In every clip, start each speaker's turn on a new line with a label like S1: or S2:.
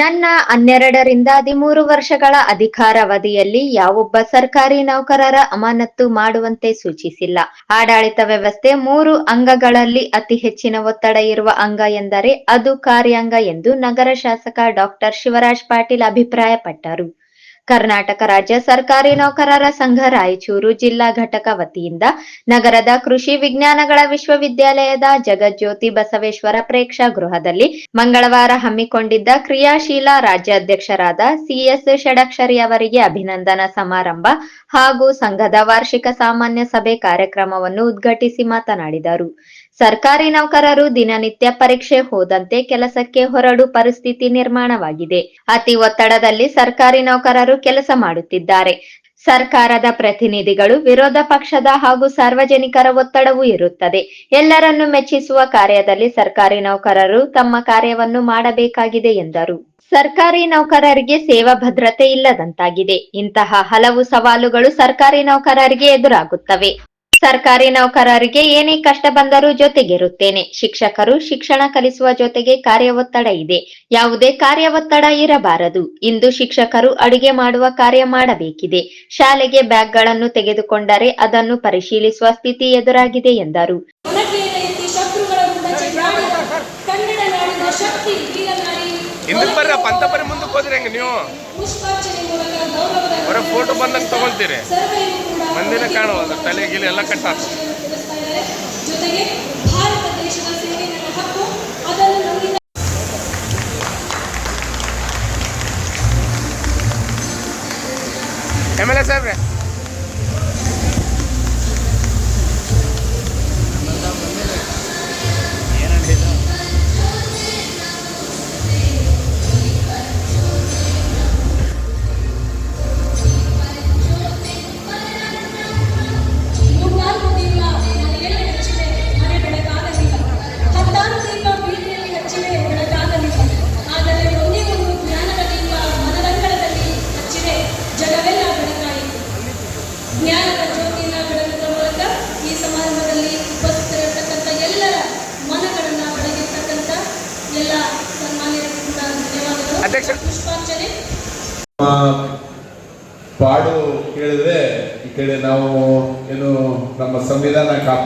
S1: ನನ್ನ ಹನ್ನೆರಡರಿಂದ ಹದಿಮೂರು ವರ್ಷಗಳ ಅಧಿಕಾರಾವಧಿಯಲ್ಲಿ ಯಾವೊಬ್ಬ ಸರ್ಕಾರಿ ನೌಕರರ ಅಮಾನತ್ತು ಮಾಡುವಂತೆ ಸೂಚಿಸಿಲ್ಲ. ಆಡಳಿತ ವ್ಯವಸ್ಥೆ ಮೂರು ಅಂಗಗಳಲ್ಲಿ ಅತಿ ಹೆಚ್ಚಿನ ಒತ್ತಡ ಇರುವ ಅಂಗ ಎಂದರೆ ಅದು ಕಾರ್ಯಾಂಗ ಎಂದು ನಗರ ಶಾಸಕ ಡಾಕ್ಟರ್ ಶಿವರಾಜ್ ಪಾಟೀಲ್ ಅಭಿಪ್ರಾಯಪಟ್ಟರು. ಕರ್ನಾಟಕ ರಾಜ್ಯ ಸರ್ಕಾರಿ ನೌಕರರ ಸಂಘ ರಾಯಚೂರು ಜಿಲ್ಲಾ ಘಟಕ ವತಿಯಿಂದ ನಗರದ ಕೃಷಿ ವಿಜ್ಞಾನಗಳ ವಿಶ್ವವಿದ್ಯಾಲಯದ ಜಗಜ್ಯೋತಿ ಬಸವೇಶ್ವರ ಪ್ರೇಕ್ಷಾ ಗೃಹದಲ್ಲಿ ಮಂಗಳವಾರ ಹಮ್ಮಿಕೊಂಡಿದ್ದ ಕ್ರಿಯಾಶೀಲ ರಾಜ್ಯಾಧ್ಯಕ್ಷರಾದ ಸಿಎಸ್ ಷಡಕ್ಷರಿ ಅವರಿಗೆ ಅಭಿನಂದನಾ ಸಮಾರಂಭ ಹಾಗೂ ಸಂಘದ ವಾರ್ಷಿಕ ಸಾಮಾನ್ಯ ಸಭೆ ಕಾರ್ಯಕ್ರಮವನ್ನು ಉದ್ಘಾಟಿಸಿ ಮಾತನಾಡಿದರು. ಸರ್ಕಾರಿ ನೌಕರರು ದಿನನಿತ್ಯ ಪರೀಕ್ಷೆ ಹೋದಂತೆ ಕೆಲಸಕ್ಕೆ ಹೊರಡು ಪರಿಸ್ಥಿತಿ ನಿರ್ಮಾಣವಾಗಿದೆ. ಅತಿ ಒತ್ತಡದಲ್ಲಿ ಸರ್ಕಾರಿ ನೌಕರರು ಕೆಲಸ ಮಾಡುತ್ತಿದ್ದಾರೆ. ಸರ್ಕಾರದ ಪ್ರತಿನಿಧಿಗಳು, ವಿರೋಧ ಪಕ್ಷದ ಹಾಗೂ ಸಾರ್ವಜನಿಕರ ಒತ್ತಡವೂ ಇರುತ್ತದೆ. ಎಲ್ಲರನ್ನು ಮೆಚ್ಚಿಸುವ ಕಾರ್ಯದಲ್ಲಿ ಸರ್ಕಾರಿ ನೌಕರರು ತಮ್ಮ ಕಾರ್ಯವನ್ನು ಮಾಡಬೇಕಾಗಿದೆ ಎಂದರು. ಸರ್ಕಾರಿ ನೌಕರರಿಗೆ ಸೇವಾ ಭದ್ರತೆ ಇಲ್ಲದಂತಾಗಿದೆ. ಇಂತಹ ಹಲವು ಸವಾಲುಗಳು ಸರ್ಕಾರಿ ನೌಕರರಿಗೆ ಎದುರಾಗುತ್ತವೆ. ಸರ್ಕಾರಿ ನೌಕರರಿಗೆ ಏನೇ ಕಷ್ಟ ಬಂದರೂ ಜೊತೆಗಿರುತ್ತೇನೆ. ಶಿಕ್ಷಕರು ಶಿಕ್ಷಣ ಕಲಿಸುವ ಜೊತೆಗೆ ಕಾರ್ಯ ಒತ್ತಡ ಇದೆ. ಯಾವುದೇ ಕಾರ್ಯ ಒತ್ತಡ ಇರಬಾರದು. ಇಂದು ಶಿಕ್ಷಕರು ಅಡುಗೆ ಮಾಡುವ ಕಾರ್ಯ ಮಾಡಬೇಕಿದೆ. ಶಾಲೆಗೆ ಬ್ಯಾಗ್ಗಳನ್ನು ತೆಗೆದುಕೊಂಡರೆ ಅದನ್ನು ಪರಿಶೀಲಿಸುವ ಸ್ಥಿತಿ ಎದುರಾಗಿದೆ ಎಂದರು.
S2: ನೀವು? ಫೋಟೋ ಬಂದಂಗೆ ತಗೊಳ್ತೀರಿ. ಮಂದಿನ ಕಾಣುವಲ್ಲ ತಲೆ ಗಿಲೆ ಎಲ್ಲ
S3: ಕಟ್ಟ ಜೊತೆಗೆ ಭಾರತ ದೇಶದ ಸೇವೆ ನನ್ನ ಹಕ್ಕು ಅದನ್ನು ನಮ್ಮಿಂದ
S2: ಎಂ ಎಲ್ ಎ ಸಾಹೇಬ್ರೆ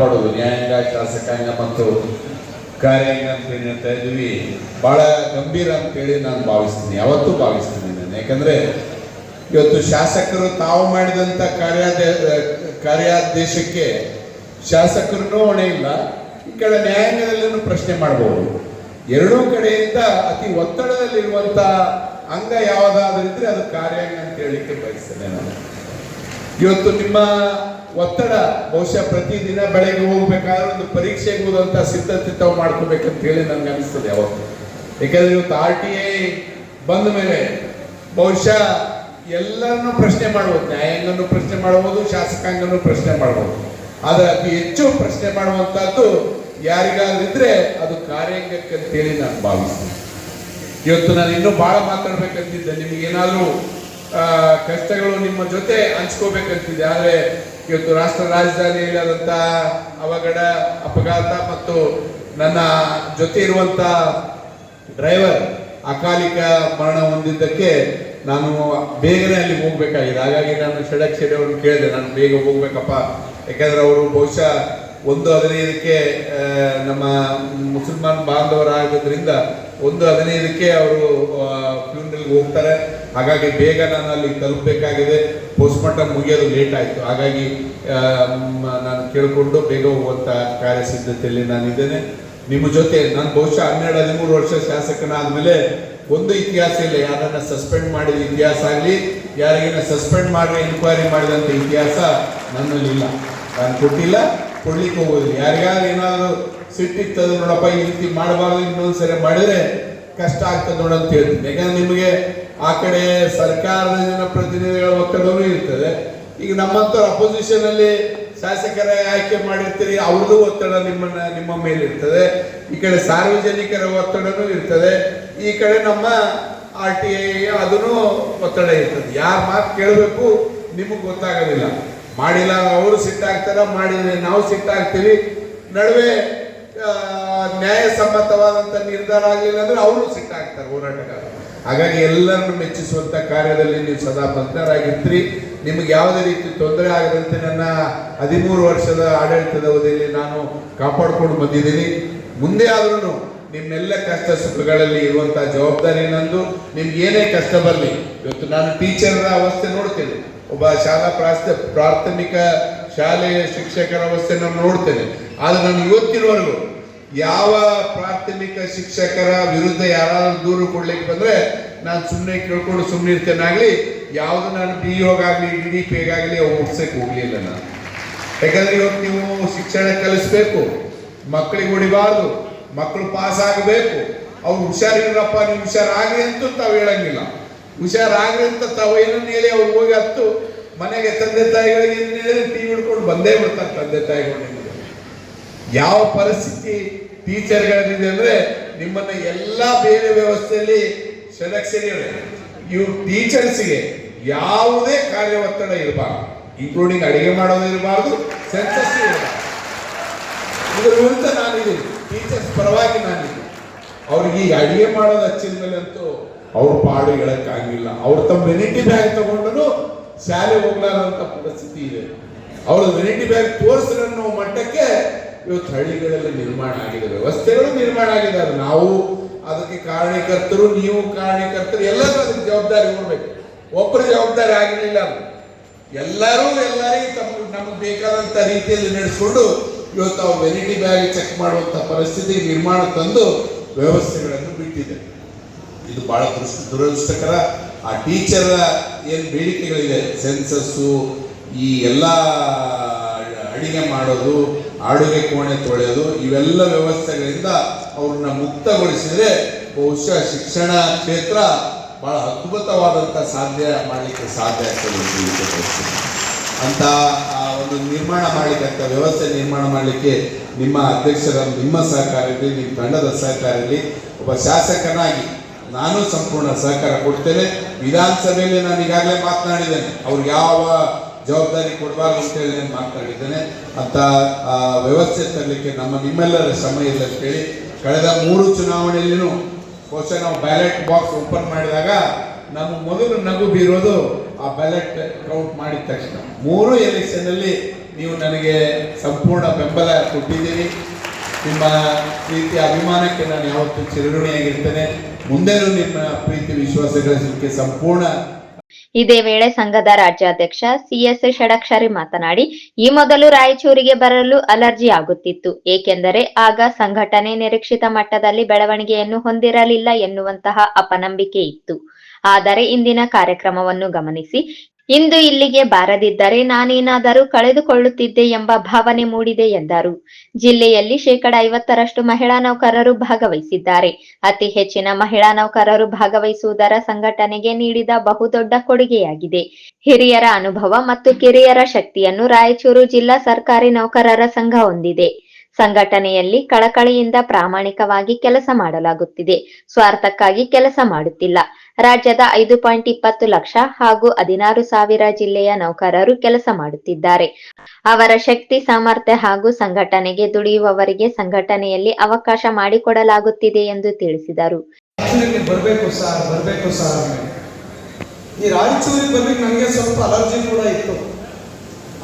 S4: ಕಾಪಾಡೋದು ನ್ಯಾಯಾಂಗ, ಶಾಸಕಾಂಗ ಮತ್ತು ಕಾರ್ಯಾಂಗ ಅಂತ ಹೇಳಿ ಹೇಳ್ತಾ ಇದ್ದೀವಿ. ಬಹಳ ಗಂಭೀರ ಅಂತೇಳಿ ನಾನು ಭಾವಿಸ್ತೀನಿ. ಯಾವತ್ತೂ ಭಾವಿಸ್ತೀನಿ ನಾನು. ಯಾಕಂದ್ರೆ ಇವತ್ತು ಶಾಸಕರು ತಾವು ಮಾಡಿದಂಥ ಕಾರ್ಯಾದ ಕಾರ್ಯಾದೇಶಕ್ಕೆ ಶಾಸಕರನ್ನೂ ಹೊಣೆ ಇಲ್ಲ. ಈ ಕಡೆ ನ್ಯಾಯಾಂಗದಲ್ಲೂ ಪ್ರಶ್ನೆ ಮಾಡಬಹುದು ಎರಡೂ ಕಡೆಯಿಂದ ಅತಿ ಒತ್ತಡದಲ್ಲಿರುವಂತ ಅಂಗ ಯಾವುದಾದ್ರಿದ್ರೆ ಅದು ಕಾರ್ಯಾಂಗ ಅಂತ ಹೇಳಲಿಕ್ಕೆ ಬಯಸ್ತೇನೆ ನಾನು. ಇವತ್ತು ನಿಮ್ಮ ಒತ್ತಡ ಬಹುಶಃ ಪ್ರತಿದಿನ ಬೆಳಗ್ಗೆ ಹೋಗ್ಬೇಕಾದ್ರೆ ಒಂದು ಪರೀಕ್ಷೆಗೆ ಹೋದಂತ ಸಿದ್ಧತೆ ತಾವು ಮಾಡ್ಕೋಬೇಕಂತ ಹೇಳಿ ನನ್ಗೆ ಅನಿಸ್ತದೆ ಯಾವತ್ತು. ಯಾಕಂದ್ರೆ ಇವತ್ತು ಆರ್ ಟಿ ಐ ಬಂದ ಮೇಲೆ ಬಹುಶಃ ಎಲ್ಲರನ್ನೂ ಪ್ರಶ್ನೆ ಮಾಡ್ಬೋದು. ನ್ಯಾಯಾಂಗನೂ ಪ್ರಶ್ನೆ ಮಾಡ್ಬೋದು ಶಾಸಕಾಂಗನೂ ಪ್ರಶ್ನೆ ಮಾಡ್ಬೋದು. ಆದ್ರೆ ಅತಿ ಹೆಚ್ಚು ಪ್ರಶ್ನೆ ಮಾಡುವಂತಹದ್ದು ಯಾರಿಗಾದ್ರಿದ್ರೆ ಅದು ಕಾರ್ಯಾಂಗಕ್ಕೆ ಅಂತೇಳಿ ನಾನು ಭಾವಿಸ್ತೀನಿ. ಇವತ್ತು ನಾನು ಇನ್ನೂ ಬಹಳ ಮಾತಾಡ್ಬೇಕಂತಿದ್ದೆ. ನಿಮ್ಗೆ ಏನಾದ್ರು ಆ, ಕಷ್ಟಗಳು ನಿಮ್ಮ ಜೊತೆ ಹಂಚ್ಕೋಬೇಕಂತಿದೆ. ಆದ್ರೆ ಇವತ್ತು ರಾಷ್ಟ್ರ ರಾಜಧಾನಿಯಲ್ಲಿ ಆದಂತ ಅವಘಡ, ಅಪಘಾತ ಮತ್ತು ನನ್ನ ಜೊತೆ ಇರುವಂತ ಡ್ರೈವರ್ ಅಕಾಲಿಕ ಮರಣ ಹೊಂದಿದ್ದಕ್ಕೆ ನಾನು ಬೇಗನೆ ಅಲ್ಲಿ ಹೋಗ್ಬೇಕಾಗಿದೆ. ಹಾಗಾಗಿ ನಾನು ಷಡಕ್ಷರಿ ಅವ್ರನ್ನ ಕೇಳಿದೆ. ನಾನು ಬೇಗ ಹೋಗ್ಬೇಕಪ್ಪ. ಯಾಕಂದ್ರೆ ಅವರು ಬಹುಶಃ ಒಂದು ಹದಿನೈದಕ್ಕೆ ನಮ್ಮ ಮುಸಲ್ಮಾನ್ ಬಾಂಧವರಾಗೋದ್ರಿಂದ ಒಂದು ಹದಿನೈದಕ್ಕೆ ಅವರು ಫ್ಯೂನಲ್ಗೆ ಹೋಗ್ತಾರೆ. ಹಾಗಾಗಿ ಬೇಗ ನಾನು ಅಲ್ಲಿ ತಲುಪಬೇಕಾಗಿದೆ. ಪೋಸ್ಟ್ಮಾರ್ಟಮ್ ಮುಗಿಯೋದು ಲೇಟ್ ಆಯಿತು. ಹಾಗಾಗಿ ನಾನು ಕೇಳಿಕೊಂಡು ಬೇಗ ಹೋಗುವಂಥ ಕಾರ್ಯಸಿದ್ಧತೆಯಲ್ಲಿ ನಾನಿದ್ದೇನೆ. ನಿಮ್ಮ ಜೊತೆ, ನಾನು ಬಹುಶಃ ಹನ್ನೆರಡು, ಹದಿಮೂರು ವರ್ಷ ಶಾಸಕನಾದ್ಮೇಲೆ ಒಂದು ಇತಿಹಾಸ ಇಲ್ಲ ಯಾರನ್ನ ಸಸ್ಪೆಂಡ್ ಮಾಡಿದ ಇತಿಹಾಸ ಆಗಲಿ, ಯಾರಿಗೇನ ಸಸ್ಪೆಂಡ್ ಮಾಡಿ ಎನ್ಕ್ವೈರಿ ಮಾಡಿದಂಥ ಇತಿಹಾಸ ನನ್ನಲ್ಲಿ ಇಲ್ಲ. ನಾನು ಕೊಟ್ಟಿಲ್ಲ, ಕೊಡ್ಲಿಕ್ಕೆ ಹೋಗೋದಿಲ್ಲ. ಯಾರಿಗಾದ್ರೂ ಏನಾದರೂ ಸಿಟ್ಟಿತ್ತದ ನೋಡಪ್ಪ, ಈ ರೀತಿ ಮಾಡಬಾರ್ದು, ಇನ್ನೊಂದ್ಸರಿ ಮಾಡಿದ್ರೆ ಕಷ್ಟ ಆಗ್ತದೆ ನೋಡು ಅಂತ ಹೇಳ್ತೀನಿ. ಯಾಕಂದ್ರೆ ನಿಮಗೆ ಆ ಕಡೆ ಸರ್ಕಾರದ ಜನಪ್ರತಿನಿಧಿಗಳ ಒತ್ತಡವೂ ಇರ್ತದೆ. ಈಗ ನಮ್ಮಂತ ಅಪೋಸಿಷನ್ ಅಲ್ಲಿ ಶಾಸಕರ ಆಯ್ಕೆ ಮಾಡಿರ್ತೀರಿ, ಅವ್ರದ್ದು ಒತ್ತಡ ನಿಮ್ಮನ್ನ, ನಿಮ್ಮ ಮೇಲೆ ಇರ್ತದೆ ಈ ಕಡೆ ಸಾರ್ವಜನಿಕರ ಒತ್ತಡನೂ ಇರ್ತದೆ. ಈ ಕಡೆ ನಮ್ಮ ಆರ್ ಟಿ ಐ ಅದನ್ನು ಒತ್ತಡ ಇರ್ತದೆ. ಯಾರ ಮಾತು ಕೇಳಬೇಕು ನಿಮಗೆ ಗೊತ್ತಾಗೋದಿಲ್ಲ. ಮಾಡಿಲ್ಲ, ಅವರು ಸಿಟ್ಟಾಗ್ತಾರ, ಮಾಡಿದ್ರೆ ನಾವು ಸಿಟ್ಟಾಗ್ತೀವಿ. ನಡುವೆ ನ್ಯಾಯಸಮ್ಮತವಾದಂಥ ನಿರ್ಧಾರ ಆಗಲಿಲ್ಲ ಅಂದ್ರೆ ಅವರು ಸಿಟ್ಟಾಗ್ತಾರೆ ಹೋರಾಟಗಾರರು ಹಾಗಾಗಿ ಎಲ್ಲರನ್ನು ಮೆಚ್ಚಿಸುವಂಥ ಕಾರ್ಯದಲ್ಲಿ ನೀವು ಸದಾ ಬದ್ಧರಾಗಿರ್ತೀರಿ. ನಿಮಗೆ ಯಾವುದೇ ರೀತಿ ತೊಂದರೆ ಆಗದಂತೆ ನನ್ನ ಹದಿಮೂರು ವರ್ಷದ ಆಡಳಿತದ ಅವಧಿಯಲ್ಲಿ ನಾನು ಕಾಪಾಡಿಕೊಂಡು ಬಂದಿದ್ದೀನಿ. ಮುಂದೆ ಆದ್ರೂ ನಿಮ್ಮೆಲ್ಲ ಕಷ್ಟ ಸುಖಗಳಲ್ಲಿ ಇರುವಂಥ ಜವಾಬ್ದಾರಿ ನಂದು. ನಿಮ್ಗೆ ಏನೇ ಕಷ್ಟ ಬರಲಿ, ಇವತ್ತು ನಾನು ಟೀಚರ್ನ ಅವಸ್ಥೆ ನೋಡ್ತೇನೆ. ಒಬ್ಬ ಶಾಲಾ ಪ್ರಾಸ್ತ, ಪ್ರಾಥಮಿಕ ಶಾಲೆಯ ಶಿಕ್ಷಕರ ಅವಸ್ಥೆ ನಾನು ನೋಡ್ತೇನೆ. ಆದ್ರೆ ನಾನು ಇವತ್ತಿನವರೆಗೂ ಯಾವ ಪ್ರಾಥಮಿಕ ಶಿಕ್ಷಕರ ವಿರುದ್ಧ ಯಾರಾದರೂ ದೂರು ಕೊಡ್ಲಿಕ್ಕೆ ಬಂದ್ರೆ ನಾನು ಸುಮ್ಮನೆ ಕೇಳ್ಕೊಂಡು ಸುಮ್ಮನೆ ಇರ್ತೇನಾಗಲಿ ಯಾವುದು ನಾನು ಪಿ ಆಗಲಿ ಡಿ ಡಿ ಪಿ ಆಗಲಿ ಅವು ಮುಗಿಸೋಕೆ ಹೋಗ್ಲಿಲ್ಲ ನಾನು. ಯಾಕಂದರೆ ಇವತ್ತು ನೀವು ಶಿಕ್ಷಣ ಕಲಿಸ್ಬೇಕು ಮಕ್ಕಳಿಗೆ ಹೊಡಿಬಾರ್ದು ಮಕ್ಕಳು ಪಾಸ್ ಆಗಬೇಕು. ಅವ್ರು ಹುಷಾರಿರಪ್ಪ ನೀವು ಹುಷಾರಾಗ್ರಿ ಅಂತ ತಾವು ಹೇಳಂಗಿಲ್ಲ. ಹುಷಾರಾಗ್ರಿ ಅಂತ ತಾವು ಏನನ್ನು ಹೇಳಿ ಅವ್ರು ಹೋಗಿ ಹತ್ತು, ಮನೆಗೆ ತಂದೆ ತಾಯಿಗಳಿಗೆ ಏನು ಹೇಳಿದ್ರೆ ಟಿ ಹಿಡ್ಕೊಂಡು ಬಂದೇ ಬಿಡ್ತಾರೆ ತಂದೆ ತಾಯಿಗಳು ಯಾವ ಪರಿಸ್ಥಿತಿ ಟೀಚರ್ಗಳಿದೆ ಅಂದ್ರೆ ನಿಮ್ಮನ್ನ ಎಲ್ಲ ಬೇರೆ ವ್ಯವಸ್ಥೆಯಲ್ಲಿ ಸೆಲೆಕ್ಷನ್ ಇವು ಟೀಚರ್ಸ್ಗೆ ಯಾವುದೇ ಕಾರ್ಯ ಒತ್ತಡ ಇರಬಾರ್ದು. ಇನ್ಕ್ಲೂಡಿಂಗ್ ಅಡಿಗೆ ಮಾಡೋದು ಇರಬಾರ್ದು ಸೆನ್ಸಸ್ ಇರಬಾರ್ದು. ಇದ್ರ ವಿರುದ್ಧ ನಾನಿದ್ದೀನಿ. ಟೀಚರ್ಸ್ ಪರವಾಗಿ ನಾನಿದ್ದೀನಿ. ಅವ್ರಿಗೆ ಈಗ ಅಡಿಗೆ ಮಾಡೋದು ಹಚ್ಚಿದ ಮೇಲೆ ಅಂತೂ ಅವ್ರ ಪಾಡು ಹೇಳಕ್ಕಾಗಿಲ್ಲ ಅವ್ರು ತಮ್ಮ ವೆನಿಟಿ ಬ್ಯಾಗ್ ತಗೊಂಡು ಶಾಲೆ ಹೋಗ್ಲಾರಂತ ಪರಿಸ್ಥಿತಿ ಇದೆ. ಅವ್ರ ವೆನಿಟಿ ಬ್ಯಾಗ್ ತೋರಿಸ್ರನ್ನೋ ಮಟ್ಟಕ್ಕೆ ಇವತ್ತು ಹಳ್ಳಿಗಳಲ್ಲಿ ನಿರ್ಮಾಣ ಆಗಿದೆ ವ್ಯವಸ್ಥೆಗಳು ನಿರ್ಮಾಣ ಆಗಿದ್ದಾರೆ ನಾವು ಅದಕ್ಕೆ ಕಾರಣಕರ್ತರು, ನೀವು ಕಾರಣಕರ್ತರು, ಎಲ್ಲರೂ ಅದಕ್ಕೆ ಜವಾಬ್ದಾರಿ ಕೊಡ್ಬೇಕು ಒಬ್ಬರು ಜವಾಬ್ದಾರಿ ಆಗಿರಲಿಲ್ಲ ಎಲ್ಲರೂ ಎಲ್ಲರಿಗೂ ತಮ್ಮ, ನಮಗೆ ಬೇಕಾದಂತ ರೀತಿಯಲ್ಲಿ ನಡೆಸ್ಕೊಂಡು ಇವತ್ತು ಅವ್ರು ವೆನಿಟಿ ಬ್ಯಾಗ್ ಚೆಕ್ ಮಾಡುವಂತ ಪರಿಸ್ಥಿತಿ ನಿರ್ಮಾಣ ತಂದು ವ್ಯವಸ್ಥೆಗಳನ್ನು ಬಿಟ್ಟಿದೆ. ಇದು ಬಹಳ ದುರಸ್, ದುರದೃಷ್ಟಕರ. ಆ ಟೀಚರ್ ಏನು ಬೇಡಿಕೆಗಳಿದೆ? ಸೆನ್ಸಸ್ಸು ಈ ಎಲ್ಲ ಅಡಿಗೆ ಮಾಡೋದು ಅಡುಗೆ ಕೋಣೆ ತೊಳೆಯೋದು ಇವೆಲ್ಲ ವ್ಯವಸ್ಥೆಗಳಿಂದ ಅವ್ರನ್ನ ಮುಕ್ತಗೊಳಿಸಿದರೆ ಬಹುಶಃ ಶಿಕ್ಷಣ ಕ್ಷೇತ್ರ ಬಹಳ ಅದ್ಭುತವಾದಂಥ ಸಾಧ್ಯ ಮಾಡಲಿಕ್ಕೆ ಸಾಧ್ಯ ಆಗ್ತದೆ ಅಂತ ಆ ಒಂದು ನಿರ್ಮಾಣ ಮಾಡಲಿಕ್ಕೆ ಅಂತ ವ್ಯವಸ್ಥೆ ನಿರ್ಮಾಣ ಮಾಡಲಿಕ್ಕೆ ನಿಮ್ಮ ಅಧ್ಯಕ್ಷರ ನಿಮ್ಮ ಸಹಕಾರ ನಿಮ್ಮ ತಂಡದ ಸಹಕಾರ ಇರಲಿ ಒಬ್ಬ ಶಾಸಕನಾಗಿ ನಾನು ಸಂಪೂರ್ಣ ಸಹಕಾರ ಕೊಡ್ತೇನೆ. ವಿಧಾನಸಭೆಯಲ್ಲಿ ನಾನು ಈಗಾಗಲೇ ಮಾತನಾಡಿದ್ದೇನೆ. ಅವ್ರಿಗೆ ಯಾವ ಜವಾಬ್ದಾರಿ ಕೊಡಬಾರ್ದು ಅಂತೇಳಿ ನಾನು ಮಾತಾಡಿದ್ದೇನೆ. ಅಂತ ವ್ಯವಸ್ಥೆ ತರಲಿಕ್ಕೆ ನಮ್ಮ ನಿಮ್ಮೆಲ್ಲರ ಸಮಯ ಇಲ್ಲ ಅಂತೇಳಿ ಕಳೆದ ಮೂರು ಚುನಾವಣೆಯಲ್ಲಿಯೂ ಬಹುಶಃ ನಾವು ಬ್ಯಾಲೆಟ್ ಬಾಕ್ಸ್ ಓಪನ್ ಮಾಡಿದಾಗ ನಮ್ಮ ಮೊದಲು ನಗು ಬೀರೋದು ಆ ಬ್ಯಾಲೆಟ್ ಕೌಂಟ್ ಮಾಡಿದ ತಕ್ಷಣ. ಮೂರು ಎಲೆಕ್ಷನ್ ಅಲ್ಲಿ ನೀವು ನನಗೆ ಸಂಪೂರ್ಣ ಬೆಂಬಲ ಕೊಟ್ಟಿದ್ದೀರಿ. ನಿಮ್ಮ ಪ್ರೀತಿ ಅಭಿಮಾನಕ್ಕೆ ನಾನು ಯಾವತ್ತೂ ಚಿರಋಣಿಯಾಗಿರ್ತೇನೆ. ಮುಂದೆನೂ ನಿಮ್ಮ ಪ್ರೀತಿ ವಿಶ್ವಾಸ ಗಳಿಸಲಿಕ್ಕೆ ಸಂಪೂರ್ಣ
S1: ಇದೇ ವೇಳೆ ಸಂಘದ ರಾಜ್ಯಾಧ್ಯಕ್ಷ ಸಿಎಸ್ ಷಡಕ್ಷರಿ ಮಾತನಾಡಿ, ಈ ಮೊದಲು ರಾಯಚೂರಿಗೆ ಬರಲು ಅಲರ್ಜಿ ಆಗುತ್ತಿತ್ತು. ಏಕೆಂದರೆ ಆಗ ಸಂಘಟನೆ ನಿರೀಕ್ಷಿತ ಮಟ್ಟದಲ್ಲಿ ಬೆಳವಣಿಗೆಯನ್ನು ಹೊಂದಿರಲಿಲ್ಲ ಎನ್ನುವಂತಹ ಅಪನಂಬಿಕೆ ಇತ್ತು. ಆದರೆ ಇಂದಿನ ಕಾರ್ಯಕ್ರಮವನ್ನು ಗಮನಿಸಿ ಇಂದು ಇಲ್ಲಿಗೆ ಬಾರದಿದ್ದರೆ ನಾನೇನಾದರೂ ಕಳೆದುಕೊಳ್ಳುತ್ತಿದ್ದೆ ಎಂಬ ಭಾವನೆ ಮೂಡಿದೆ ಎಂದರು. ಜಿಲ್ಲೆಯಲ್ಲಿ ಶೇಕಡ ಐವತ್ತರಷ್ಟು ಮಹಿಳಾ ನೌಕರರು ಭಾಗವಹಿಸಿದ್ದಾರೆ. ಅತಿ ಹೆಚ್ಚಿನ ಮಹಿಳಾ ನೌಕರರು ಭಾಗವಹಿಸುವುದರ ಸಂಘಟನೆಗೆ ನೀಡಿದ ಬಹುದೊಡ್ಡ ಕೊಡುಗೆಯಾಗಿದೆ. ಹಿರಿಯರ ಅನುಭವ ಮತ್ತು ಕಿರಿಯರ ಶಕ್ತಿಯನ್ನು ರಾಯಚೂರು ಜಿಲ್ಲಾ ಸರ್ಕಾರಿ ನೌಕರರ ಸಂಘ ಹೊಂದಿದೆ. ಸಂಘಟನೆಯಲ್ಲಿ ಕಳಕಳಿಯಿಂದ ಪ್ರಾಮಾಣಿಕವಾಗಿ ಕೆಲಸ ಮಾಡಲಾಗುತ್ತಿದೆ. ಸ್ವಾರ್ಥಕ್ಕಾಗಿ ಕೆಲಸ ಮಾಡುತ್ತಿಲ್ಲ. ರಾಜ್ಯದ ಐದು ಪಾಯಿಂಟ್ ಇಪ್ಪತ್ತು ಲಕ್ಷ ಹಾಗೂ ಹದಿನಾರು ಸಾವಿರ ಜಿಲ್ಲೆಯ ನೌಕರರು ಕೆಲಸ ಮಾಡುತ್ತಿದ್ದಾರೆ. ಅವರ ಶಕ್ತಿ, ಸಾಮರ್ಥ್ಯ ಹಾಗೂ ಸಂಘಟನೆಗೆ ದುಡಿಯುವವರಿಗೆ ಸಂಘಟನೆಯಲ್ಲಿ ಅವಕಾಶ ಮಾಡಿಕೊಡಲಾಗುತ್ತಿದೆ ಎಂದು ತಿಳಿಸಿದರು.
S5: ಈ ರಾಯಚೂರಿಗೆ ಬರ್ಲಿಕ್ಕೆ ನನಗೆ ಸ್ವಲ್ಪ ಅಲರ್ಜಿ ಕೂಡ ಇತ್ತು.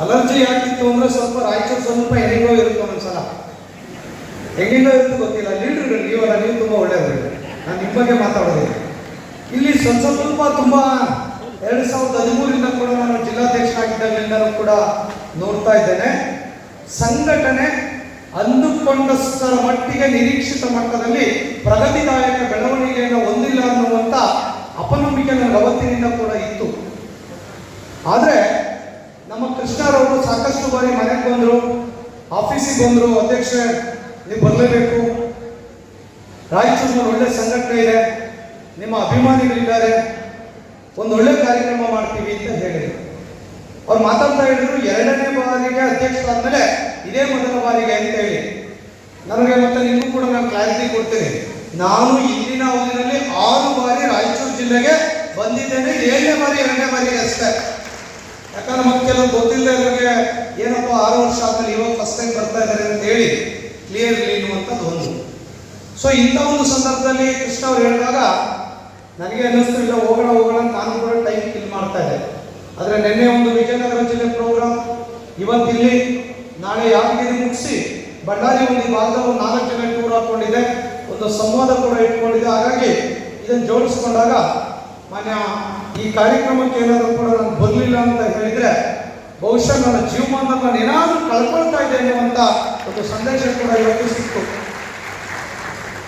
S5: ಅಲರ್ಜಿ ಯಾಕಿತ್ತು ಅಂದ್ರೆ ಸ್ವಲ್ಪ ರಾಯಚೂರು ಸ್ವಲ್ಪ ಹೆಂಗೋ ಇರುತ್ತೆ ಒಂದ್ಸಲ ಹೆಂಗಿಂದ ಇರುತ್ತೆ ಗೊತ್ತಿಲ್ಲ. ಲೀಡರ್ಗಳು ನೀವಲ್ಲ ನೀವು ತುಂಬ ಒಳ್ಳೆಯವರು. ನಾನು ನಿಮ್ಮ ಬಗ್ಗೆ ಮಾತಾಡೋದಿಲ್ಲ ಇಲ್ಲಿ. ಸ್ವಲ್ಪ ಸ್ವಲ್ಪ ತುಂಬ ಎರಡು ಸಾವಿರದ ಹದಿಮೂರಿಂದ ಕೂಡ ನಾನು ಜಿಲ್ಲಾಧ್ಯಕ್ಷನಾಗಿದ್ದಾಗಲಿಂದನೂ ಕೂಡ ನೋಡ್ತಾ ಇದ್ದೇನೆ. ಸಂಘಟನೆ ಅಂದುಕೊಂಡಷ್ಟರ ಮಟ್ಟಿಗೆ ನಿರೀಕ್ಷಿತ ಮಟ್ಟದಲ್ಲಿ ಪ್ರಗತಿದಾಯಕ ಬೆಳವಣಿಗೆಯನ್ನು ಹೊಂದಿಲ್ಲ ಅನ್ನುವಂಥ ಅಪನಂಬಿಕೆ ನನಗೆ ಅವತ್ತಿನಿಂದ ಕೂಡ ಇತ್ತು. ಆದರೆ ನಮ್ಮ ಕೃಷ್ಣರವರು ಸಾಕಷ್ಟು ಬಾರಿ ಮನೆಗೆ ಬಂದರು, ಆಫೀಸಿಗೆ ಬಂದರು, ಅಧ್ಯಕ್ಷ ನೀವು ಬರಲೇಬೇಕು. ರಾಯಚೂರಿನಲ್ಲಿ ಒಳ್ಳೆ ಸಂಘಟನೆ ಇದೆ. ನಿಮ್ಮ ಅಭಿಮಾನಿಗಳಿದ್ದಾರೆ. ಒಂದು ಒಳ್ಳೆ ಕಾರ್ಯಕ್ರಮ ಮಾಡ್ತೀವಿ ಅಂತ ಹೇಳಿದರು. ಅವ್ರು ಮಾತಾಡ್ತಾ ಹೇಳಿದ್ರು, ಎರಡನೇ ಬಾರಿಗೆ ಅಧ್ಯಕ್ಷ ಅಧ್ಯಕ್ಷರಾದ್ಮೇಲೆ ಇದೇ ಮೊದಲ ಬಾರಿಗೆ ಅಂತ ಹೇಳಿ. ನನಗೆ ಮತ್ತೆ ನಿಮಗೂ ಕೂಡ ನಾನು ಕ್ಲಾರಿಟಿ ಕೊಡ್ತೀನಿ. ನಾನು ಇಂದಿನ ಅವಧಿನಲ್ಲಿ ಆರು ಬಾರಿ ರಾಯಚೂರು ಜಿಲ್ಲೆಗೆ ಬಂದಿದ್ದೇನೆ. ಏಳನೇ ಬಾರಿ, ಎರಡನೇ ಬಾರಿ ಅಷ್ಟೇ. ಯಾಕಂದ್ರೆ ಮತ್ತೆ ಕೆಲವು ಗೊತ್ತಿಲ್ಲದೆ ಏನಪ್ಪ ಆರು ವರ್ಷ ಆದ್ಮೇಲೆ ಇವಾಗ ಫಸ್ಟ್ ಟೈಮ್ ಬರ್ತಾ ಇದ್ದಾರೆ ಅಂತ ಹೇಳಿ. ಕ್ಲಿಯರ್ ಎನ್ನುವಂಥದ್ದು ಅನ್ನುವಂಥದ್ದು ಒಂದು. ಸೊ ಇಂಥ ಒಂದು ಸಂದರ್ಭದಲ್ಲಿ ಕೃಷ್ಣ ಅವ್ರು ಹೇಳಿದಾಗ, ನನಗೆ ಅನ್ನಿಸ್ತು, ಇಲ್ಲ, ಹೋಗೋಣ ಹೋಗೋಣ ನಾನು ಕೂಡ ಟೈಮ್ ಕಿಲ್ ಮಾಡ್ತಾ ಇದ್ದೆ. ಆದರೆ ನಿನ್ನೆ ಒಂದು ವಿಜಯನಗರ ಜಿಲ್ಲೆ ಪ್ರೋಗ್ರಾಮ್ ಇವತ್ತಿಲ್ಲಿ ನಾಳೆ ಯಾದಗಿರಿ ಮುಗಿಸಿ ಬಳ್ಳಾರಿ ಒಂದು ಭಾಗದ ಒಂದು ನಾಲ್ಕು ಜನ ಟೂರ್ ಹಾಕೊಂಡಿದೆ. ಒಂದು ಸಂವಾದ ಕೂಡ ಇಟ್ಕೊಂಡಿದೆ. ಹಾಗಾಗಿ ಇದನ್ನು ಜೋಡಿಸ್ಕೊಂಡಾಗ ಮಾನ್ಯ ಈ ಕಾರ್ಯಕ್ರಮಕ್ಕೆ ಏನಾದರೂ ಕೂಡ ನಾನು ಬರಲಿಲ್ಲ ಅಂತ ಹೇಳಿದ್ರೆ ಬಹುಶಃ ನನ್ನ ಜೀವಮಾನವನ್ನು ನಾನು ಏನಾದರೂ ಕಳ್ಕೊಳ್ತಾ ಇದ್ದೇನೆ ಅಂತ ಒಂದು ಸಂದೇಶ ಕೂಡ ಇವತ್ತು ಸಿಕ್ತು.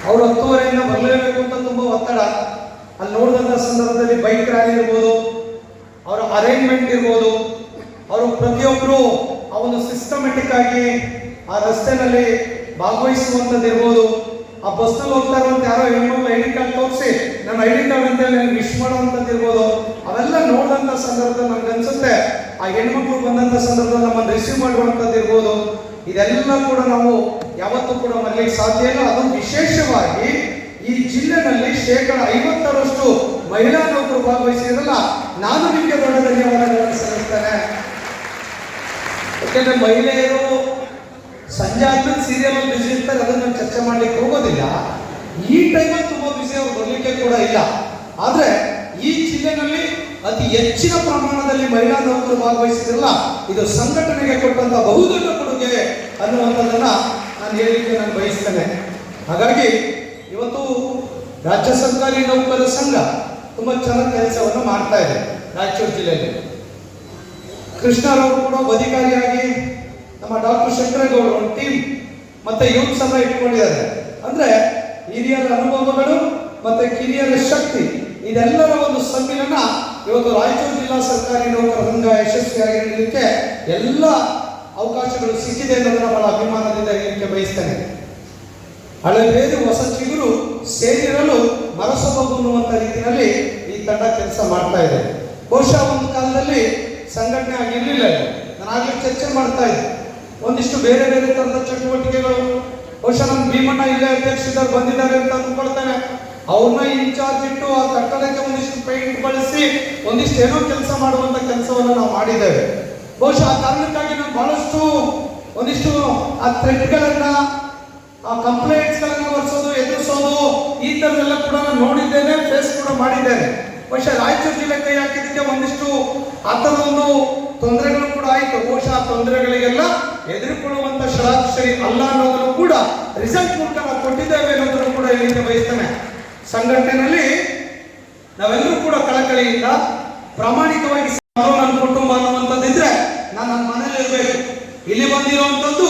S5: ಅವರು ಹತ್ತುವರೆಯಿಂದ ಬರಲೇಬೇಕು ಅಂತ ತುಂಬ ಒತ್ತಡ. ಅಲ್ಲಿ ನೋಡಿದಂಥ ಸಂದರ್ಭದಲ್ಲಿ ಬೈಕ್ ರ್ಯಾಲಿ ಇರ್ಬೋದು, ಅವರ ಅರೇಂಜ್ಮೆಂಟ್ ಇರ್ಬೋದು, ಅವರು ಪ್ರತಿಯೊಬ್ಬರು ಆ ಒಂದು ಸಿಸ್ಟಮೆಟಿಕ್ ಆಗಿ ಆ ರಸ್ತೆನಲ್ಲಿ ಭಾಗವಹಿಸುವಂಥದ್ದು ಇರ್ಬೋದು. ಆ ಬಸ್ನಲ್ಲಿ ಹೋಗ್ತಾ ಇರುವಂತ ಯಾರೋ ಹೆಣ್ಮಕ್ಳು ಐ ಡಿ ಕಾರ್ಡ್ ತೋರಿಸಿ ನನ್ನ ಐ ಡಿ ಕಾರ್ಡ್ ಅಂತ ಹೇಳಿ ಮಾಡುವಂಥದ್ದು ಇರ್ಬೋದು. ಅವೆಲ್ಲ ನೋಡಿದಂಥ ಸಂದರ್ಭದಲ್ಲಿ ನನಗೆ ಅನ್ಸುತ್ತೆ ಆ ಹೆಣ್ಮಕ್ಳು ಬಂದಂತ ಸಂದರ್ಭದಲ್ಲಿ ನಮ್ಮನ್ನು ರಿಸೀವ್ ಮಾಡುವಂಥದ್ದು ಇರ್ಬೋದು. ಇದೆಲ್ಲ ಕೂಡ ನಾವು ಯಾವತ್ತೂ ಕೂಡ ಮರೆಯಲಿಕ್ಕೆ ಸಾಧ್ಯ ಇಲ್ಲ. ಅದು ವಿಶೇಷವಾಗಿ ಈ ಜಿಲ್ಲೆನಲ್ಲಿ ಶೇಕಡ ಐವತ್ತರಷ್ಟು ಮಹಿಳಾ ನೌಕರು ಭಾಗವಹಿಸಿದ್ರಲ್ಲ, ನಾನು ನಿಮಗೆ ದೊಡ್ಡ ಧನ್ಯವಾದಗಳನ್ನು ಸಲ್ಲಿಸ್ತೇನೆ. ಯಾಕೆಂದ್ರೆ ಮಹಿಳೆಯರು ಸಂಜೆ ಆದ್ಮೇಲೆ ಸೀರಿಯಲ್ ಬಿಸಿ ಇರ್ತಾರೆ, ಅದನ್ನು ನಾನು ಚರ್ಚೆ ಮಾಡ್ಲಿಕ್ಕೆ ಹೋಗೋದಿಲ್ಲ. ಈ ಟೈಮಲ್ಲಿ ತುಂಬಾ ಬಿಸಿ ಅವ್ರು ಬರ್ಲಿಕ್ಕೆ ಕೂಡ ಇಲ್ಲ. ಆದ್ರೆ ಈ ಜಿಲ್ಲೆನಲ್ಲಿ ಅತಿ ಹೆಚ್ಚಿನ ಪ್ರಮಾಣದಲ್ಲಿ ಮಹಿಳಾ ನೌಕರು ಭಾಗವಹಿಸಿದ್ರಲ್ಲ, ಇದು ಸಂಘಟನೆಗೆ ಕೊಟ್ಟಂತ ಬಹುದೊಡ್ಡ ಕೊಡುಗೆ ಅನ್ನುವಂಥದ್ದನ್ನ ನಾನು ಹೇಳಲಿಕ್ಕೆ ನಾನು ಬಯಸ್ತೇನೆ. ಹಾಗಾಗಿ ಇವತ್ತು ರಾಜ್ಯ ಸರ್ಕಾರಿ ನೌಕರರ ಸಂಘ ತುಂಬಾ ಚೆನ್ನಾಗಿ ಕೆಲಸವನ್ನು ಮಾಡ್ತಾ ಇದೆ ರಾಯಚೂರು ಜಿಲ್ಲೆಯಲ್ಲಿ. ಕೃಷ್ಣರವರು ಕೂಡ ಅಧಿಕಾರಿಯಾಗಿ ನಮ್ಮ ಡಾಕ್ಟರ್ ಶಂಕರೇಗೌಡರು ಒಂದು ಟೀಮ್ ಮತ್ತೆ ಯೂತ್ ಇಟ್ಕೊಂಡಿದ್ದಾರೆ. ಅಂದ್ರೆ ಹಿರಿಯರ ಅನುಭವಗಳು ಮತ್ತೆ ಕಿರಿಯರ ಶಕ್ತಿ ಇದೆಲ್ಲರ ಒಂದು ಸಮ್ಮಿಲನ ಇವತ್ತು ರಾಯಚೂರು ಜಿಲ್ಲಾ ಸರ್ಕಾರಿ ನೌಕರ ಸಂಘ ಯಶಸ್ವಿಯಾಗಿ ನಡೆಯಲಿಕ್ಕೆ ಎಲ್ಲ ಅವಕಾಶಗಳು ಸಿಕ್ಕಿದೆ ಅನ್ನೋದನ್ನ ಬಹಳ ಅಭಿಮಾನದಿಂದ ಹೇಳಲಿಕ್ಕೆ ಬಯಸ್ತೇನೆ. ಹಳೆಬೇರು ಹೊಸ ಚಿಗುರು ಸೇರಿರಲು ಮರಸಬಹುದು ಅನ್ನುವಂಥ ರೀತಿಯಲ್ಲಿ ಈ ತಂಡ ಕೆಲಸ ಮಾಡ್ತಾ ಇದೆ. ಬಹುಶಃ ಒಂದು ಕಾಲದಲ್ಲಿ ಸಂಘಟನೆ ಆಗಿರಲಿಲ್ಲ. ನಾನು ಆಗಲೇ ಚರ್ಚೆ ಮಾಡ್ತಾ ಇದ್ದೆ. ಒಂದಿಷ್ಟು ಬೇರೆ ಬೇರೆ ತರದ ಚಟುವಟಿಕೆಗಳು. ಬಹುಶಃ ನಮ್ಮ ಭೀಮಣ್ಣ ಇಲ್ಲೇ ಅಧ್ಯಕ್ಷರು ಬಂದಿದ್ದಾರೆ ಅಂತ ಅಂದ್ಕೊಳ್ತೇನೆ. ಅವ್ರನ್ನ ಇನ್ಚಾರ್ಜ್ ಇಟ್ಟು ಆ ಕಟ್ಟಡಕ್ಕೆ ಒಂದಿಷ್ಟು ಪೇಂಟ್ ಬಳಸಿ ಒಂದಿಷ್ಟು ಏನೋ ಕೆಲಸ ಮಾಡುವಂತ ಕೆಲಸವನ್ನು ನಾವು ಮಾಡಿದ್ದೇವೆ. ಬಹುಶಃ ಆ ಕಾರಣಕ್ಕಾಗಿ ನಾವು ಬಹಳಷ್ಟು ಒಂದಿಷ್ಟು ಆ ಥ್ರೆಡ್ಗಳನ್ನ ಆ ಕಂಪ್ಲೇಂಟ್ಸ್ ಗಳನ್ನ ಬರ್ಸೋದು ಎದುರಿಸೋದು, ಈ ತರದೆಲ್ಲ ಕೂಡ ನಾನು ನೋಡಿದ್ದೇನೆ ಫೇಸ್ ಕೂಡ ಮಾಡಿದ್ದೇನೆ. ಬಹುಶಃ ರಾಯಚೂರು ಜಿಲ್ಲೆ ಕೈ ಹಾಕಿದ್ದಕ್ಕೆ ಒಂದಿಷ್ಟು ಆ ಒಂದು ತೊಂದರೆಗಳು ಕೂಡ ಆಯಿತು. ಬಹುಶಃ ಆ ತೊಂದರೆಗಳಿಗೆಲ್ಲ ಎದುರುಕೊಳ್ಳುವಂತ ಶರಾಕ್ಷರಿ ಅಲ್ಲ ಅನ್ನೋದನ್ನು ಕೂಡ ರಿಸಲ್ಟ್ ಮೂಲಕ ನಾವು ಕೊಟ್ಟಿದ್ದೇವೆ ಅನ್ನೋದನ್ನು ಕೂಡ ಹೇಳಿಕೆ ಬಯಸ್ತೇನೆ. ಸಂಘಟನೆಯಲ್ಲಿ ನಾವೆಲ್ಲರೂ ಕೂಡ ಕಳಕಳಿಯಿಂದ ಪ್ರಾಮಾಣಿಕವಾಗಿ ನನ್ನ ಕುಟುಂಬ ಅನ್ನುವಂಥದ್ದಿದ್ರೆ ನಾನು ನನ್ನ ಮನೇಲಿ ಇರಬೇಕು. ಇಲ್ಲಿ ಬಂದಿರುವಂಥದ್ದು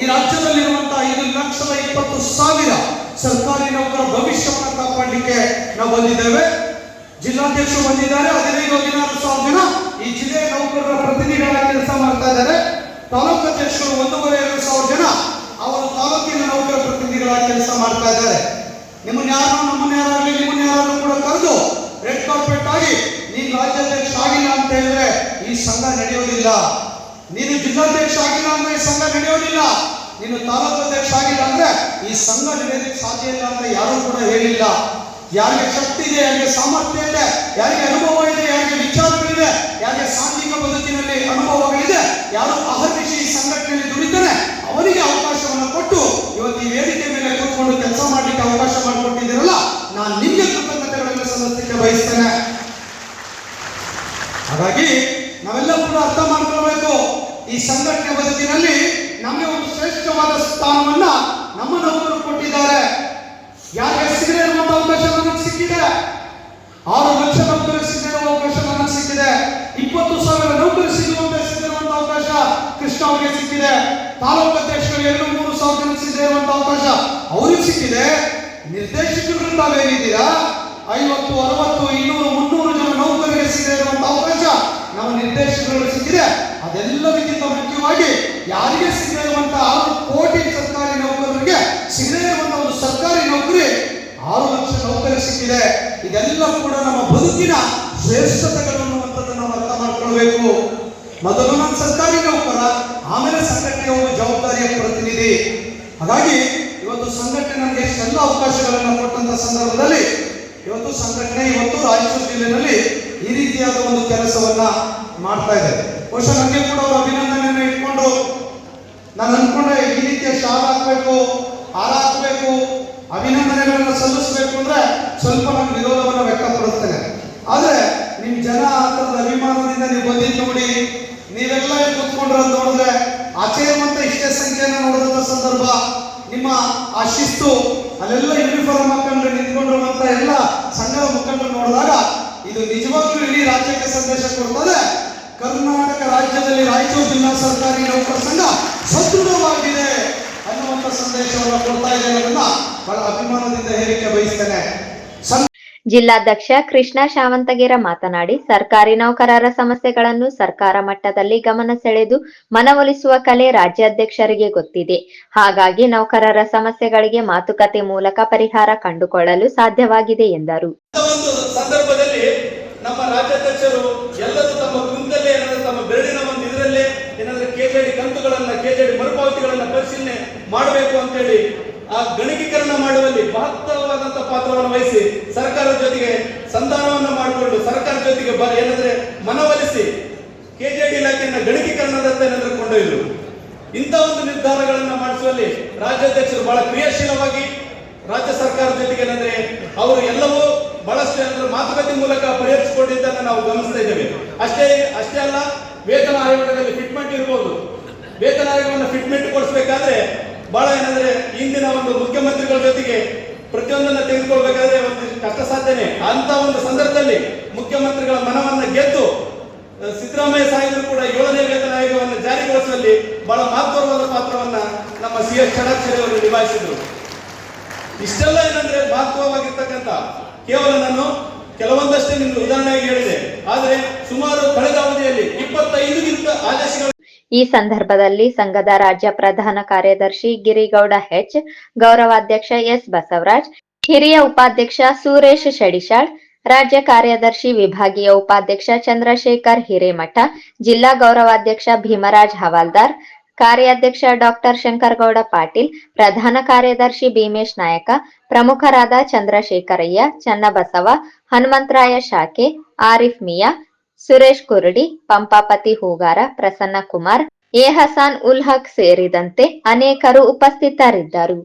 S5: ಈ ರಾಜ್ಯದಲ್ಲಿರುವಂತಹ ಐದು ಲಕ್ಷದ ಇಪ್ಪತ್ತು ಸಾವಿರ ಸರ್ಕಾರಿ ನೌಕರ ಭವಿಷ್ಯವನ್ನು ಕಾಪಾಡಲಿಕ್ಕೆ ನಾವು ಬಂದಿದ್ದೇವೆ. ಜಿಲ್ಲಾಧ್ಯಕ್ಷರು ಬಂದಿದ್ದಾರೆ. ಹದಿನೈದು ಹದಿನಾರು ಸಾವಿರ ಜನ ಈ ಜಿಲ್ಲೆಯ ನೌಕರರ ಪ್ರತಿನಿಧಿಗಳ ಕೆಲಸ ಮಾಡ್ತಾ ಇದ್ದಾರೆ. ತಾಲೂಕು ಅಧ್ಯಕ್ಷರು ಒಂದೂವರೆ ಎರಡು ಸಾವಿರ ಜನ ಅವರು ತಾಲೂಕಿನ ನೌಕರ ಪ್ರತಿನಿಧಿಗಳ ಕೆಲಸ ಮಾಡ್ತಾ ಇದ್ದಾರೆ. ನಿಮ್ಮನ್ನ ಯಾರು ನಮ್ಮನ್ನ ಯಾರಾಗಲಿ ನಿಮ್ಮನ್ನ ಯಾರು ಕೂಡ ಕರೆದು ರೆಡ್ ಕಾರ್ಪೆಟ್ ಆಗಿ ನೀನು ರಾಜ್ಯಾಧ್ಯಕ್ಷ ಆಗಿಲ್ಲ ಅಂತ ಹೇಳಿದ್ರೆ ಈ ಸಂಘ ನಡೆಯೋದಿಲ್ಲ. ನೀನು ಜಿಲ್ಲಾಧ್ಯಕ್ಷ ಆಗಿಲ್ಲ ಅಂದ್ರೆ ಈ ಸಂಘ ನಡೆಯೋದಿಲ್ಲ. ನೀನು ತಾಲೂಕು ಅಧ್ಯಕ್ಷ ಆಗಿಲ್ಲ ಅಂದ್ರೆ ಈ ಸಂಘ ನಡೆಯೋದಕ್ಕೆ ಸಾಧ್ಯ ಇಲ್ಲ ಅಂತ ಯಾರು ಕೂಡ ಹೇಳಿಲ್ಲ. ಯಾರಿಗೆ ಶಕ್ತಿ ಇದೆ, ಯಾರಿಗೆ ಸಾಮರ್ಥ್ಯ ಇದೆ, ಯಾರಿಗೆ ಅನುಭವ ಇದೆ, ಯಾರಿಗೆ ವಿಚಾರಗಳಿದೆ ಯಾರಿಗೆ ಸಾಂಘಿಕ ಬದುಕಿನಲ್ಲಿ ಅನುಭವಗಳಿದೆ, ಯಾರು ಅಹರ್ನಿಶಿ ಈ ಸಂಘಟನೆಯಲ್ಲಿ ದುಡಿತಾನೆ ಅವರಿಗೆ ಅವಕಾಶವನ್ನು ಕೊಟ್ಟು ಇವತ್ತು ಈ ವೇದಿಕೆ ಮೇಲೆ ಕೂತ್ಕೊಂಡು ಕೆಲಸ ಮಾಡಲಿಕ್ಕೆ ಅವಕಾಶ ಮಾಡಿಕೊಟ್ಟಿದ್ದೀರಲ್ಲ ನಾನು ನಿಮಗೆ ಕೃತಜ್ಞತೆಗಳನ್ನು ಸಲ್ಲಿಸಲಿಕ್ಕೆ ಬಯಸ್ತೇನೆ ಹಾಗಾಗಿ ನಾವೆಲ್ಲ ಕೂಡ ಅರ್ಥ ಮಾಡ್ಕೊಳ್ಬೇಕು ಈ ಸಂಘಟನೆ ಬದುಕಿನಲ್ಲಿ ನಮಗೆ ಒಂದು ಶ್ರೇಷ್ಠವಾದ ಸ್ಥಾನವನ್ನ ನಮ್ಮ ನೌಕರರು ಕೊಟ್ಟಿದ್ದಾರೆ ಯಾರಿಗೆ ಸಿಗದೇ ಇರುವಂತ ಅವಕಾಶ ನನಗೆ ಸಿಕ್ಕಿದೆ ಆರು ಲಕ್ಷ ನೌಕರು ಸಿಗದಿರುವ ಅವಕಾಶ ನನಗೆ ಸಿಕ್ಕಿದೆ ಇಪ್ಪತ್ತು ಸಾವಿರ ನೌಕರು ಸಿಗುವಂತೆ ಸಿಗದಿರುವಂತ ಅವಕಾಶ ಕೃಷ್ಣ ಅವರಿಗೆ ಸಿಕ್ಕಿದೆ ತಾಲೂಕು ಅಧ್ಯಕ್ಷರು ಎರಡು ಮೂರು ಸಾವಿರ ಜನಕ್ಕೆ ಸಿಗದೇ ಇರುವಂತ ಅವಕಾಶ ಅವ್ರಿಗೆ ಸಿಕ್ಕಿದೆ ನಿರ್ದೇಶಕರು ತಾವೇನಿದ್ದೀರಾ ಐವತ್ತು ಅರವತ್ತು ಇನ್ನೂರು ಮುನ್ನೂರು ಜನ ನೌಕರರಿಗೆ ಸಿಗದೇ ಇರುವಂತ ಅವಕಾಶ ನಮ್ಮ ನಿರ್ದೇಶಕರಿಗೆ ಸಿಕ್ಕಿದೆ ಅದೆಲ್ಲದಕ್ಕಿಂತ ಮುಖ್ಯವಾಗಿ ಯಾರಿಗೆ ಸಿಗದೇ ಇರುವಂತ ಆರು ಕೋಟಿ ಸರ್ಕಾರಿ ನೌಕರರಿಗೆ ಸಿಗದೇ ಇರುವಂತ ಒಂದು ಸರ್ಕಾರಿ ನೌಕರಿ ಆರು ಲಕ್ಷ ಸಿಕ್ಕಿದೆ ಇದೆಲ್ಲ ಕೂಡ ನಮ್ಮ ಬದುಕಿನ ಶ್ರೇಷ್ಠತೆಗಳು ಅನ್ನುವಂಥದ್ದನ್ನು ನಾವು ಅರ್ಥ ಮಾಡ್ಕೊಳ್ಬೇಕು. ಮೊದಲು ನಾನು ಸರ್ಕಾರಿ ನೌಕರ ಆಮೇಲೆ ಸಂಘಟನೆಯ ಒಂದು ಜವಾಬ್ದಾರಿಯ ಪ್ರತಿನಿಧಿ. ಹಾಗಾಗಿ ಇವತ್ತು ಸಂಘಟನೆ ನನಗೆ ಎಷ್ಟೆಲ್ಲ ಅವಕಾಶಗಳನ್ನು ಕೊಟ್ಟಂತ ಸಂದರ್ಭದಲ್ಲಿ, ಇವತ್ತು ಸಂಘಟನೆ ಇವತ್ತು ರಾಯಚೂರು ಜಿಲ್ಲೆಯಲ್ಲಿ ಈ ರೀತಿಯಾದ ಒಂದು ಕೆಲಸವನ್ನ ಮಾಡ್ತಾ ಇದೆ. ಬಹುಶಃ ನನಗೆ ಕೂಡ ಅವರು ಅಭಿನಂದನೆಯನ್ನು ಇಟ್ಕೊಂಡು, ನಾನು ಅನ್ಕೊಂಡೆ ಈ ರೀತಿಯ ಶಾಲ ಹಾಕಬೇಕು, ಹಾರ ಹಾಕ್ಬೇಕು ಅಭಿನಂದನೆಗಳನ್ನ ಸಲ್ಲಿಸಬೇಕು ಅಂದ್ರೆ ಸ್ವಲ್ಪ ನಮ್ಗೆ ವಿರೋಧವನ್ನು ವ್ಯಕ್ತಪಡಿಸ್ತೇನೆ. ಆದ್ರೆ ನಿಮ್ ಜನ ಆ ಥರದ ಅಭಿಮಾನದಿಂದ ನೀವು ಬಂದಿದ್ದು ನೋಡಿ, ನೀವೆಲ್ಲ ಕೂತ್ಕೊಂಡ್ರೆ ನೋಡಿದ್ರೆ ಆಚೆ ಮತ್ತೆ ಇಷ್ಟೇ ಸಂಖ್ಯೆಯನ್ನು ನೋಡಿದಂತ ಸಂದರ್ಭ, ನಿಮ್ಮ ಆ ಶಿಸ್ತು, ಅಲ್ಲೆಲ್ಲ ಯೂನಿಫಾರ್ಮ್ ಹಾಕೊಂಡು ನಿಂತ್ಕೊಂಡಿರುವಂತ ಎಲ್ಲ ಸಂಘದ ಮುಖಂಡರು ನೋಡಿದಾಗ ಇದು ನಿಜವಾಗ್ಲೂ ಇಡೀ ರಾಜ್ಯಕ್ಕೆ ಸಂದೇಶ ಕೊಡ್ತದೆ. ಕರ್ನಾಟಕ ರಾಜ್ಯದಲ್ಲಿ ರಾಯಚೂರು ಜಿಲ್ಲಾ ಸರ್ಕಾರಿ ನೌಕರ ಸಂಘ ಸದೃಢವಾಗಿದೆ. ಸಂದೇಶವನ್ನು ಕೊಡ್ತಾ ಇದೆ ಅನ್ನೋದನ್ನ ಬಹಳ ಅಭಿಮಾನದಿಂದ ಹೇಳಿಕೆ ಬಯಸ್ತೇನೆ.
S1: ಜಿಲ್ಲಾಧ್ಯಕ್ಷ ಕೃಷ್ಣ ಶಾವಂತಗೇರ ಮಾತನಾಡಿ ಸರ್ಕಾರಿ ನೌಕರರ ಸಮಸ್ಯೆಗಳನ್ನು ಸರ್ಕಾರ ಮಟ್ಟದಲ್ಲಿ ಗಮನ ಸೆಳೆದು ಮನವೊಲಿಸುವ ಕಲೆ ರಾಜ್ಯಾಧ್ಯಕ್ಷರಿಗೆ ಗೊತ್ತಿದೆ. ಹಾಗಾಗಿ ನೌಕರರ ಸಮಸ್ಯೆಗಳಿಗೆ ಮಾತುಕತೆ ಮೂಲಕ ಪರಿಹಾರ ಕಂಡುಕೊಳ್ಳಲು ಸಾಧ್ಯವಾಗಿದೆ ಎಂದರು
S6: ಅಂತ ಒಂದು ಸಂದರ್ಭದಲ್ಲಿ ನಮ್ಮ ರಾಜ್ಯಾಧ್ಯಕ್ಷರು ಎಲ್ಲರೂ ತಮ್ಮ ಕುಂತಲ್ಲೇ ಏನಾದ್ರೆ ತಮ್ಮ ಬೆರಳಿನ ಒಂದು ಇದರಲ್ಲೇ ಏನಾದ್ರೆ ಕೆಜೆಡಿ ಕಂತುಗಳನ್ನ ಕೆಜೆಡಿ ಮರುಪಾವತಿಗಳನ್ನ ಪರಿಶೀಲನೆ ಮಾಡಬೇಕು ಅಂತೇಳಿ ಆ ಗಣಕೀಕರಣ ಮಾಡುವಲ್ಲಿ ಮಹತ್ತರವಾದಂತಹ ಪಾತ್ರವನ್ನು ವಹಿಸಿ ಸರ್ಕಾರದ ಜೊತೆಗೆ ಸಂಧಾನವನ್ನು ಮಾಡಿಕೊಂಡು ಸರ್ಕಾರದ ಜೊತೆಗೆ ಏನಂದ್ರೆ ಮನವೊಲಿಸಿ ಕೆಜೆಡಿ ಇಲಾಖೆಯನ್ನ ಗಣಕೀಕರಣದತ್ತ ಏನಾದ್ರೂ ಕೊಂಡೊಯ್ದರು. ಇಂಥ ಒಂದು ನಿರ್ಧಾರಗಳನ್ನ ಮಾಡಿಸುವಲ್ಲಿ ರಾಜ್ಯಾಧ್ಯಕ್ಷರು ಬಹಳ ಕ್ರಿಯಾಶೀಲವಾಗಿ ರಾಜ್ಯ ಸರ್ಕಾರದ ಜೊತೆಗೆ ಏನಂದ್ರೆ ಅವರು ಎಲ್ಲವೂ ಬಹಳಷ್ಟು ಏನಂದ್ರೆ ಮಾತುಕತೆ ಮೂಲಕ ಪರಿಹರಿಸಿಕೊಂಡಿದ್ದನ್ನು ನಾವು ಗಮನಿಸ್ತಾ ಇದ್ದೇವೆ. ಅಷ್ಟೇ ಅಷ್ಟೇ ಅಲ್ಲ, ವೇತನ ಆಯೋಗದಲ್ಲಿ ಫಿಟ್ಮೆಂಟ್ ಇರ್ಬೋದು. ವೇತನ ಆಯೋಗವನ್ನು ಫಿಟ್ಮೆಂಟ್ ಕೊಡಿಸ್ಬೇಕಾದ್ರೆ ಬಹಳ ಏನಂದ್ರೆ ಇಂದಿನ ಒಂದು ಮುಖ್ಯಮಂತ್ರಿಗಳ ಜೊತೆಗೆ ಪ್ರತಿಯೊಂದನ್ನ ತೆಗೆದುಕೊಳ್ಬೇಕಾದ್ರೆ ಒಂದು ಕಷ್ಟ ಸಾಧ್ಯನೆ. ಅಂತ ಒಂದು ಸಂದರ್ಭದಲ್ಲಿ ಮುಖ್ಯಮಂತ್ರಿಗಳ ಮನವನ್ನ ಗೆದ್ದು ಸಿದ್ದರಾಮಯ್ಯ ಸಾಹೇಬರು ಕೂಡ ಏಳನೇ ವೇತನ ಆಯೋಗವನ್ನು ಜಾರಿಗೊಳಿಸುವಲ್ಲಿ ಬಹಳ ಮಹತ್ವವಾದ ಪಾತ್ರವನ್ನ ನಮ್ಮ ಸಿ ಎಸ್ ಅವರು ನಿಭಾಯಿಸಿದ್ರು. ಇಷ್ಟೆಲ್ಲ ಏನಂದ್ರೆ ಮಹತ್ವವಾಗಿರ್ತಕ್ಕಂಥ ಕೇವಲ ನಾನು ಕೆಲವೊಂದಷ್ಟೇ ನಿಮ್ಗೆ ಉದಾಹರಣೆಯಾಗಿ ಹೇಳಿದೆ. ಆದರೆ ಸುಮಾರು ಕಳೆದ ಅವಧಿಯಲ್ಲಿ ಇಪ್ಪತ್ತೈದುಗಿಂತ ಆದೇಶಗಳು
S1: ಈ ಸಂದರ್ಭದಲ್ಲಿ ಸಂಘದ ರಾಜ್ಯ ಪ್ರಧಾನ ಕಾರ್ಯದರ್ಶಿ ಗಿರಿಗೌಡ ಹೆಚ್, ಗೌರವಾಧ್ಯಕ್ಷ ಎಸ್ ಬಸವರಾಜ್, ಹಿರಿಯ ಉಪಾಧ್ಯಕ್ಷ ಸುರೇಶ್ ಶಡಿಶಾಳ್, ರಾಜ್ಯ ಕಾರ್ಯದರ್ಶಿ ವಿಭಾಗೀಯ ಉಪಾಧ್ಯಕ್ಷ ಚಂದ್ರಶೇಖರ್ ಹಿರೇಮಠ, ಜಿಲ್ಲಾ ಗೌರವಾಧ್ಯಕ್ಷ ಭೀಮರಾಜ್ ಹವಾಲ್ದಾರ್, ಕಾರ್ಯಾಧ್ಯಕ್ಷ ಡಾಕ್ಟರ್ ಶಂಕರಗೌಡ ಪಾಟೀಲ್, ಪ್ರಧಾನ ಕಾರ್ಯದರ್ಶಿ ಭೀಮೇಶ್ ನಾಯಕ, ಪ್ರಮುಖರಾದ ಚಂದ್ರಶೇಖರಯ್ಯ, ಚನ್ನಬಸವ, ಹನುಮಂತರಾಯ ಶಾಖೆ, ಆರಿಫ್ ಮಿಯಾ ಸುರೇಶ್ ಕುರುಡಿ ಪಂಪಾಪತಿ ಹೂಗಾರ ಪ್ರಸನ್ನ ಕುಮಾರ್ ಎ ಹಸಾನ್ ಉಲ್ ಹಕ್ ಸೇರಿದಂತೆ ಅನೇಕರು ಉಪಸ್ಥಿತರಿದ್ದರು.